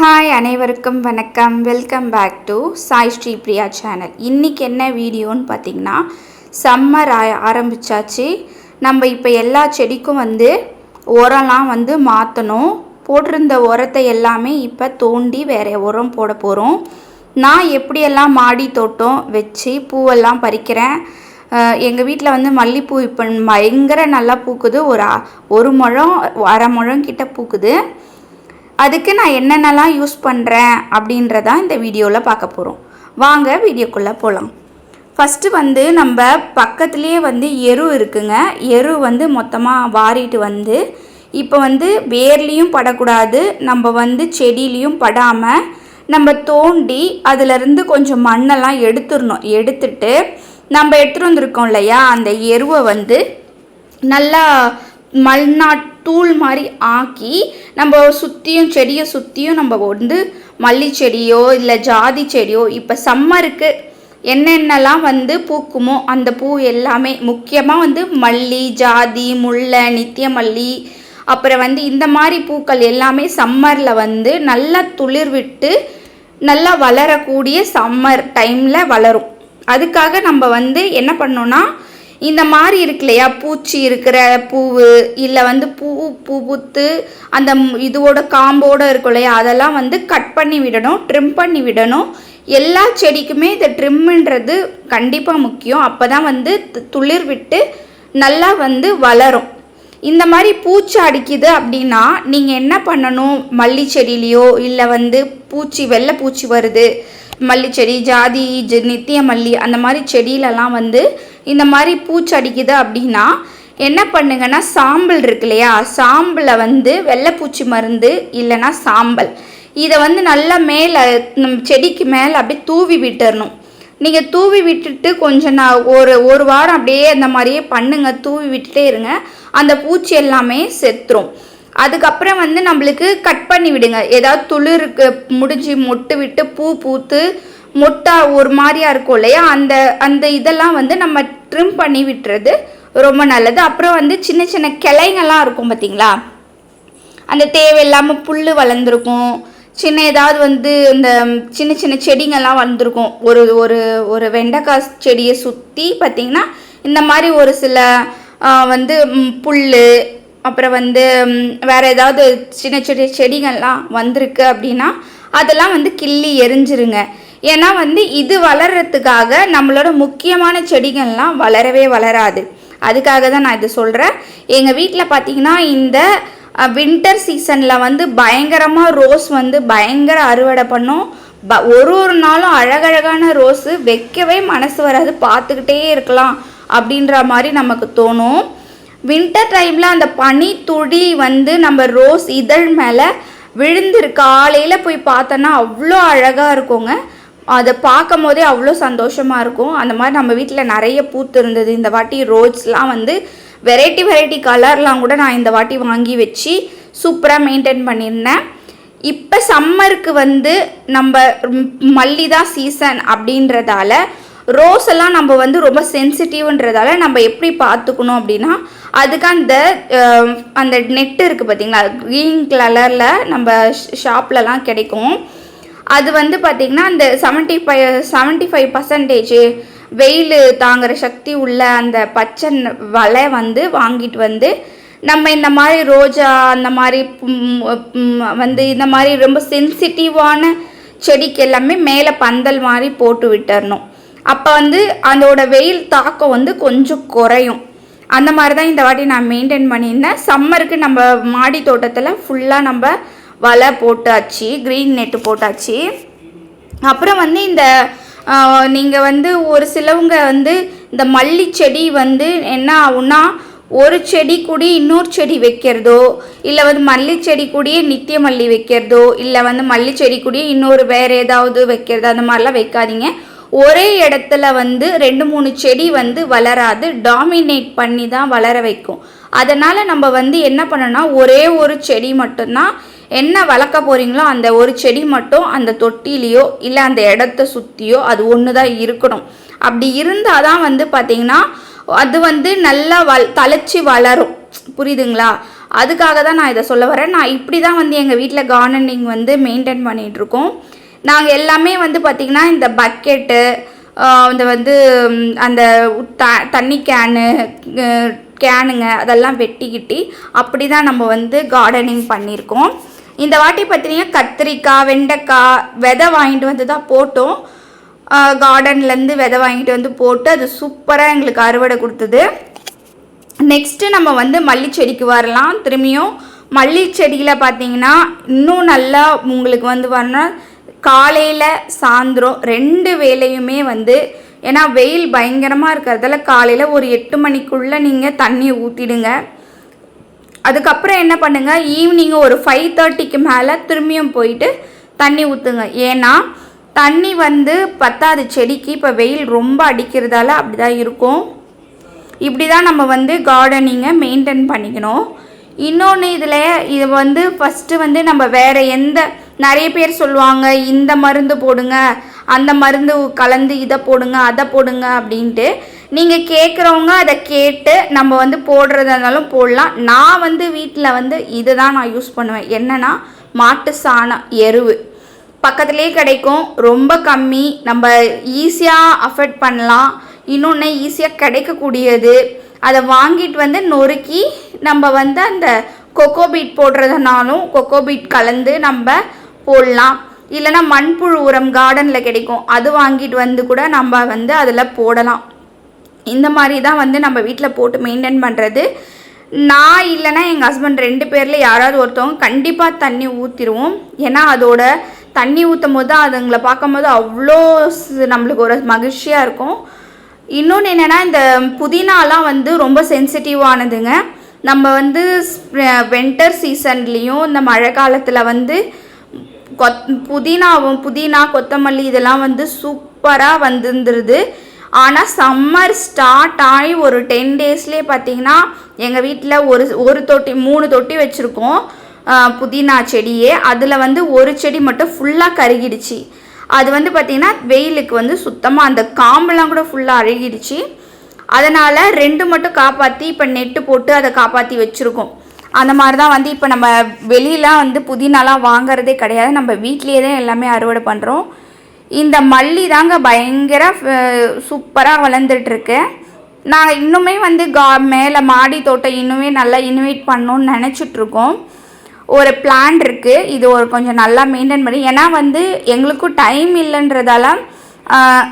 Hi அனைவருக்கும் வணக்கம். Welcome back to Sai Sri Priya channel இன்றைக்கி என்ன வீடியோன்னு பார்த்தீங்கன்னா சம்மர் ஆ ஆரம்பிச்சாச்சு. நம்ம இப்போ எல்லா செடிக்கும் வந்து உரம்லாம் வந்து மாற்றணும் போட்டிருந்த உரத்தை எல்லாமே இப்போ தோண்டி வேறு உரம் போட போகிறோம் நான் எப்படியெல்லாம் மாடி தோட்டம் வச்சு பூவெல்லாம் பறிக்கிறேன்? எங்கள் வீட்டில் வந்து மல்லிப்பூ இப்போ பயங்கர நல்லா பூக்குது. ஒரு ஒரு முழம் அரை முழம் கிட்ட பூக்குது. அதுக்கு நான் என்னென்னலாம் யூஸ் பண்ணுறேன் அப்படின்றதா இந்த வீடியோவில் பார்க்க போகிறோம் வாங்க வீடியோக்குள்ளே போகலாம் ஃபஸ்ட்டு வந்து நம்ம பக்கத்துலேயே வந்து எரு இருக்குங்க. எரு வந்து மொத்தமாக வாரிட்டு வந்து இப்போ வந்து வேர்லேயும் படக்கூடாது நம்ம வந்து செடியிலையும் படாமல் நம்ம தோண்டி அதிலிருந்து கொஞ்சம் மண்ணெல்லாம் எடுத்துடணும். எடுத்துட்டு நம்ம எடுத்துகிட்டு வந்திருக்கோம் இல்லையா? அந்த எருவை வந்து நல்லா மல்நாட் தூள் மாதிரி ஆக்கி நம்ம சுற்றியும் செடியை சுற்றியும் நம்ம வந்து மல்லி செடியோ இல்லை ஜாதி செடியோ இப்போ சம்மருக்கு என்னென்னலாம் வந்து பூக்குமோ அந்த பூ எல்லாமே முக்கியமாக வந்து மல்லி ஜாதி முல்லை நித்திய மல்லி அப்புறம் வந்து இந்த மாதிரி பூக்கள் எல்லாமே சம்மரில் வந்து நல்லா துளிர் விட்டு நல்லா வளரக்கூடிய சம்மர் டைமில் வளரும். அதுக்காக நம்ம வந்து என்ன பண்ணோன்னா இந்த மாதிரி இருக்கு இல்லையா? பூச்சி இருக்கிற பூவு இல்லை வந்து பூ பூ பூத்து அந்த இதுவோட இதோட காம்போட இருக்கும் இல்லையா? அதெல்லாம் வந்து கட் பண்ணி விடணும் ட்ரிம் பண்ணி விடணும். எல்லா செடிக்குமே இந்த ட்ரிம்முன்றது கண்டிப்பாக முக்கியம். அப்போ தான் வந்து து- துளிர் விட்டு நல்லா வந்து வளரும். இந்த மாதிரி பூச்சி அடிக்குது அப்படின்னா நீங்கள் என்ன பண்ணணும்? மல்லி செடியிலையோ இல்லை வந்து பூச்சி வெள்ளை பூச்சி வருது மல்லிச்செடி ஜாதி ஜ- நித்திய மல்லி அந்த மாதிரி செடியிலலாம் வந்து இந்த மாதிரி பூச்சி அடிக்குது அப்படின்னா என்ன பண்ணுங்கன்னா சாம்பல் இருக்கு இல்லையா? சாம்பலை வந்து வெள்ளைப்பூச்சி மருந்து இல்லைன்னா சாம்பல். இதை வந்து நல்லா மேலே நம் செடிக்கு மேலே அப்படியே தூவி விட்டுறணும். நீங்கள் தூவி விட்டுட்டு கொஞ்சம் நான் ஒரு ஒரு வாரம் அப்படியே அந்த மாதிரியே பண்ணுங்கள் தூவி விட்டுட்டே இருங்க. அந்த பூச்சி எல்லாமே செத்துரும். அதுக்கப்புறம் வந்து நம்மளுக்கு கட் பண்ணி விடுங்க. ஏதாவது துளிருக்கு முடிஞ்சு மொட்டு விட்டு பூ பூத்து மொட்டா ஒரு மாதிரியா இருக்கும் இல்லையா? அந்த அந்த இதெல்லாம் வந்து நம்ம ட்ரிம் பண்ணி விட்டுறது ரொம்ப நல்லது. அப்புறம் வந்து சின்ன சின்ன கிளைங்கெல்லாம் இருக்கும் பார்த்தீங்களா அந்த தேவையில்லாமல் புல் வளர்ந்துருக்கும். சின்ன ஏதாவது வந்து இந்த சின்ன சின்ன செடிங்கெல்லாம் வளர்ந்துருக்கும். ஒரு ஒரு ஒரு வெண்டைக்காய் செடியை சுற்றி பார்த்திங்கன்னா இந்த மாதிரி ஒரு சில வந்து புல் அப்புறம் வந்து வேறு வேற ஏதாவது சின்ன சின்ன செடிகள்லாம் வந்திருக்கு அப்படின்னா அதெல்லாம் வந்து கிள்ளி எரிஞ்சிருங்க. ஏன்னா வந்து இது வளர்றதுக்காக நம்மளோட முக்கியமான செடிகள்லாம் வளரவே வளராது. அதுக்காக தான் நான் இது சொல்கிறேன் எங்கள் வீட்டில் பார்த்தீங்கன்னா இந்த வின்டர் சீசனில் வந்து பயங்கரமாக ரோஸ் வந்து பயங்கர அறுவடை பண்ணோம். ப ஒரு ஒரு நாளும் அழகழகான ரோஸு வைக்கவே மனசு வராது. பார்த்துக்கிட்டே இருக்கலாம் அப்படின்ற மாதிரி நமக்கு தோணும். வின்டர் டைமில் அந்த பனி துளி வந்து நம்ம ரோஸ் இதழ் மேலே விழுந்துரு காலையில் போய் பார்த்தோன்னா அவ்வளோ அழகாக இருக்குங்க. அதை பார்க்கும் போதே அவ்வளோ சந்தோஷமாக இருக்கும். அந்த மாதிரி நம்ம வீட்டில் நிறைய பூத்து இருந்தது. இந்த வாட்டி ரோஸ்லாம் வந்து வெரைட்டி வெரைட்டி கலர்லாம் கூட நான் இந்த வாட்டி வாங்கி வச்சு சூப்பராக மெயின்டைன் பண்ணியிருந்தேன். இப்போ சம்மருக்கு வந்து நம்ம மல்லி தான் சீசன் அப்படின்றதால ரோஸ் எல்லாம் நம்ம வந்து ரொம்ப சென்சிட்டிவ்ன்றதால நம்ம எப்படி பார்த்துக்கணும் அப்படின்னா அதுக்கு அந்த அந்த நெட்டு இருக்குது பார்த்தீங்களா? க்ரீன் கலரில் நம்ம ஷாப்லலாம் கிடைக்கும். அது வந்து பார்த்திங்கன்னா அந்த seventy five seventy five percentage வெயில் தாங்குகிற சக்தி உள்ள அந்த பச்சை வலை வந்து வாங்கிட்டு வந்து நம்ம இந்த மாதிரி ரோஜா அந்த மாதிரி வந்து இந்த மாதிரி ரொம்ப சென்சிட்டிவான செடிக்கு எல்லாமே மேலே பந்தல் மாதிரி போட்டு விட்டுறணும். அப்போ வந்து அதோட வெயில் தாக்கம் வந்து கொஞ்சம் குறையும். அந்த மாதிரி தான் இந்த வாட்டி நான் மெயின்டைன் பண்ணியிருந்தேன். சம்மருக்கு நம்ம மாடி தோட்டத்தில் ஃபுல்லாக நம்ம வலை போட்டாச்சு க்ரீன் நெட்டு போட்டாச்சு. அப்புறம் வந்து இந்த நீங்கள் வந்து ஒரு சிலவங்க வந்து இந்த மல்லி செடி வந்து என்ன ஆகும்னா ஒரு செடி கூடி இன்னொரு செடி வைக்கிறதோ இல்லை வந்து மல்லி செடி கூடயே நித்திய மல்லி வைக்கிறதோ இல்லை வந்து மல்லி செடி கூடயே இன்னொரு வேறு ஏதாவது வைக்கிறதோ அந்த மாதிரிலாம் வைக்காதீங்க. ஒரே இடத்துல வந்து ரெண்டு மூணு செடி வந்து வளராது டாமினேட் பண்ணி தான் வளர வைக்கும். அதனால் நம்ம வந்து என்ன பண்ணோன்னா ஒரே ஒரு செடி மட்டும்தான் என்ன வளர்க்க போகிறீங்களோ அந்த ஒரு செடி மட்டும் அந்த தொட்டிலையோ இல்லை அந்த இடத்த சுற்றியோ அது ஒன்று தான் இருக்கணும். அப்படி இருந்தால் தான் வந்து பார்த்திங்கன்னா அது வந்து நல்லா வள் தளச்சி வளரும். புரியுதுங்களா? அதுக்காக தான் நான் இதை சொல்ல வரேன். நான் இப்படி தான் வந்து எங்கள் வீட்டில் கார்டனிங் வந்து மெயின்டைன் பண்ணிகிட்ருக்கோம் நாங்கள் எல்லாமே வந்து பார்த்திங்கன்னா இந்த பக்கெட்டு இந்த வந்து அந்த த தண்ணி கேனு கேனுங்க அதெல்லாம் வெட்டிக்கிட்டி அப்படி தான் நம்ம வந்து கார்டனிங் பண்ணியிருக்கோம். இந்த வாட்டி பார்த்தீங்கன்னா கத்திரிக்காய் வெண்டைக்காய் விதை வாங்கிட்டு வந்து தான் போட்டோம். கார்டன்லேருந்து விதை வாங்கிட்டு வந்து போட்டு அது சூப்பராக எங்களுக்கு அறுவடை கொடுத்தது. நெக்ஸ்ட்டு நம்ம வந்து மல்லி செடிக்கு வரலாம். திரும்பியும் மல்லி செடியில் பார்த்தீங்கன்னா இன்னும் நல்லா உங்களுக்கு வந்து வரணும் காலையில் சாயந்தரம் ரெண்டு வேளையுமே வந்து ஏன்னா வெயில் பயங்கரமாக இருக்கிறதால காலையில் ஒரு எட்டு மணிக்குள்ளே நீங்கள் தண்ணியை ஊற்றிடுங்க அதுக்கப்புறம் என்ன பண்ணுங்கள் ஈவினிங் ஒரு ஃபைவ் தேர்ட்டிக்கு மேலே திரும்பியும் போயிட்டு தண்ணி ஊற்றுங்க ஏன்னா தண்ணி வந்து பத்தாது செடிக்கு. இப்போ வெயில் ரொம்ப அடிக்கிறதால அப்படி தான் இருக்கும். இப்படி தான் நம்ம வந்து கார்டனிங்கை மெயின்டைன் பண்ணிக்கணும். இன்னொன்று இதில் இது வந்து ஃபஸ்ட்டு வந்து நம்ம வேறு எந்த நிறைய பேர் சொல்லுவாங்க இந்த மருந்து போடுங்க அந்த மருந்து கலந்து இதை போடுங்க அதை போடுங்க அப்படின்ட்டு. நீங்கள் கேட்குறவங்க அதை கேட்டு நம்ம வந்து போடுறதா இருந்தாலும் போடலாம். நான் வந்து வீட்டில் வந்து இதை தான் நான் யூஸ் பண்ணுவேன். என்னென்னா மாட்டு சாணம் எருவு. பக்கத்துலேயே கிடைக்கும். ரொம்ப கம்மி. நம்ம ஈஸியாக அஃபோர்ட் பண்ணலாம். இன்னொன்று ஈஸியாக கிடைக்கக்கூடியது. அதை வாங்கிட்டு வந்து நொறுக்கி நம்ம வந்து அந்த கொக்கோபீட் போடுறதுனாலும் கொக்கோபீட் கலந்து நம்ம போடலாம். இல்லைன்னா மண்புழு உரம் கார்டனில் கிடைக்கும். அது வாங்கிட்டு வந்து கூட நம்ம வந்து அதில் போடலாம். இந்த மாதிரி தான் வந்து நம்ம வீட்டில் போட்டு மெயின்டைன் பண்ணுறது நான் இல்லைன்னா எங்கள் ஹஸ்பண்ட் ரெண்டு பேரில் யாராவது ஒருத்தவங்க கண்டிப்பாக தண்ணி ஊற்றிடுவோம் ஏன்னா அதோட தண்ணி ஊற்றும் போது தான் அதுங்களை பார்க்கும்போது அவ்வளோ நம்மளுக்கு ஒரு மகிழ்ச்சியாக இருக்கும். இன்னொன்று என்னென்னா இந்த புதினாலாம் வந்து ரொம்ப சென்சிட்டிவானதுங்க நம்ம வந்து வென்டர் சீசன்லேயும் இந்த மழை காலத்தில் வந்து கொத் புதினாவும் புதினா கொத்தமல்லி இதெல்லாம் வந்து சூப்பராக வந்துருந்துருது. ஆனால் சம்மர் ஸ்டார்ட் ஆகி ஒரு டென் டேஸ்லேயே பார்த்தீங்கன்னா எங்கள் வீட்டில் ஒரு ஒரு தொட்டி மூணு தொட்டி வச்சுருக்கோம். புதினா செடியே. அதில் வந்து ஒரு செடி மட்டும் ஃபுல்லாக கருகிடுச்சு. அது வந்து பார்த்திங்கன்னா வெயிலுக்கு வந்து சுத்தமாக அந்த காம்பெல்லாம் கூட ஃபுல்லாக அழுகிடுச்சு. அதனால் ரெண்டு மட்டும் காப்பாற்றி இப்போ நெட்டு போட்டு அதை காப்பாற்றி வச்சுருக்கோம். அந்த மாதிரி தான் வந்து இப்போ நம்ம வெளியெலாம் வந்து புதினாலாம் வாங்குறதே கிடையாது. நம்ம வீட்லேயே தான் எல்லாமே அறுவடை பண்ணுறோம் இந்த மல்லி தாங்க பயங்கர சூப்பராக வளர்ந்துட்டுருக்கு. நான் இன்னுமே வந்து கா மேலே மாடி தோட்டம் இன்னுமே நல்லா இன்வைட் பண்ணணும்னு நினச்சிட்ருக்கோம் ஒரு பிளான் இருக்குது இது ஒரு கொஞ்சம் நல்லா மெயின்டைன் பண்ணி ஏன்னா வந்து எங்களுக்கும் டைம் இல்லைன்றதால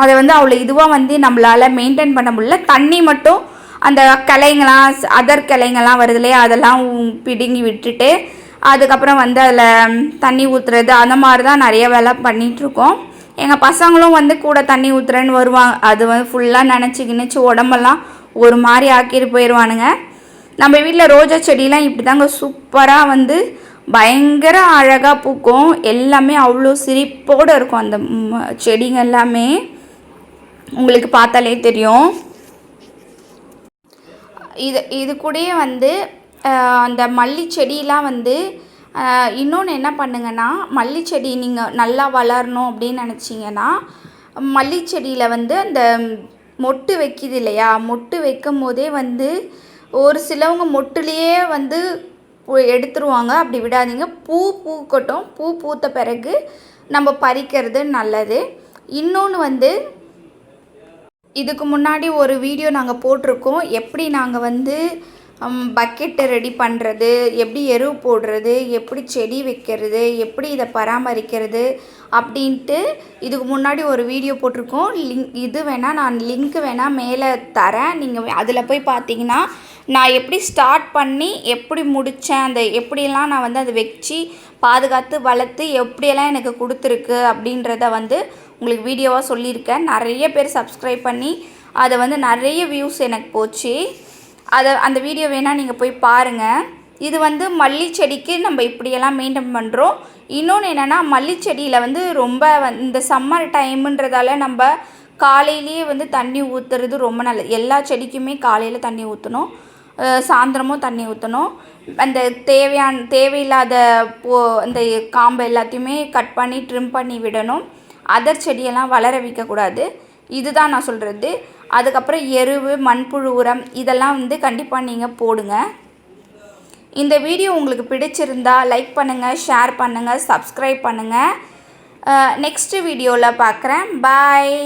அதை வந்து அவ்வளோ இதுவாக வந்து நம்மளால் மெயின்டைன் பண்ண முடியல. தண்ணி மட்டும் அந்த கிளைங்களாம் அதர் கிளைங்கள்லாம் வருது இல்லையா? அதெல்லாம் பிடுங்கி விட்டுட்டு அதுக்கப்புறம் வந்து அதில் தண்ணி ஊற்றுறது அந்த மாதிரி தான் நிறைய வேலை பண்ணிகிட்ருக்கோம் எங்கள் பசங்களும் வந்து கூட தண்ணி ஊற்றுறேன்னு வருவாங்க. அது வந்து ஃபுல்லாக நினச்சி கிணச்சி உடம்பெல்லாம் ஒரு மாதிரி ஆக்கிட்டு போயிடுவானுங்க நம்ம வீட்டில் ரோஜா செடியெலாம் இப்படி தாங்க சூப்பராக வந்து பயங்கர அழகாக பூக்கும். எல்லாமே அவ்வளோ சிரிப்போடு இருக்கும் அந்த செடிங்க எல்லாமே. உங்களுக்கு பார்த்தாலே தெரியும். இது இது கூடயே வந்து அந்த மல்லி செடியெலாம் வந்து இன்னொன்று என்ன பண்ணுங்கன்னா மல்லி செடி நீங்கள் நல்லா வளரணும் அப்படின்னு நினச்சிங்கன்னா மல்லி செடியில் வந்து அந்த மொட்டு வைக்கிது இல்லையா? மொட்டு வைக்கும் போதே வந்து ஒரு சிலவங்க மொட்டுலேயே வந்து எடுத்துருவாங்க. அப்படி விடாதீங்க. பூ பூக்கட்டும். பூ பூத்த பிறகு நம்ம பறிக்கிறது நல்லது. இன்னொன்று வந்து இதுக்கு முன்னாடி ஒரு வீடியோ நாங்கள் போட்டிருக்கோம். எப்படி நாங்கள் வந்து பக்கெட்டை ரெடி பண்ணுறது எப்படி எரு போடுறது எப்படி செடி வைக்கிறது எப்படி இதை பராமரிக்கிறது அப்படின்ட்டு இதுக்கு முன்னாடி ஒரு வீடியோ போட்டிருக்கோம். லிங்க் இது வேணால் நான் லிங்க் வேணால் மேலே தரேன். நீங்கள் அதில் போய் பார்த்தீங்கன்னா நான் எப்படி ஸ்டார்ட் பண்ணி எப்படி முடித்தேன் அந்த எப்படியெல்லாம் நான் வந்து அதை வச்சு பாதுகாத்து வளர்த்து எப்படியெல்லாம் எனக்கு கொடுத்துருக்கு அப்படின்றத வந்து உங்களுக்கு வீடியோவாக சொல்லியிருக்கேன். நிறைய பேர் சப்ஸ்கிரைப் பண்ணி அதை வந்து நிறைய வியூஸ் எனக்கு போச்சு. அதை அந்த வீடியோ வேணால் நீங்கள் போய் பாருங்கள் இது வந்து மல்லி செடிக்கு நம்ம இப்படியெல்லாம் மெயின்டைன் பண்ணுறோம் இன்னொன்று என்னென்னா மல்லி செடியில் வந்து ரொம்ப வந் இந்த சம்மர் டைமுன்றதால நம்ம காலையிலேயே வந்து தண்ணி ஊற்றுறது ரொம்ப நல்லது. எல்லா செடிக்குமே காலையில் தண்ணி ஊற்றணும் சாயந்தரமும் தண்ணி ஊற்றணும் அந்த தேவையான தேவையில்லாத போ அந்த காம்பை எல்லாத்தையுமே கட் பண்ணி ட்ரிம் பண்ணி விடணும். அதர் செடியெல்லாம் வளர வைக்கக்கூடாது. இதுதான் நான் சொல்கிறது அதுக்கப்புறம் எருவு மண்புழு உரம் இதெல்லாம் வந்து கண்டிப்பாக நீங்கள் போடுங்க. இந்த வீடியோ உங்களுக்கு பிடிச்சிருந்தா லைக் பண்ணுங்கள் ஷேர் பண்ணுங்கள் சப்ஸ்கிரைப் பண்ணுங்கள் நெக்ஸ்ட்டு வீடியோவில் பார்க்குறேன் பாய்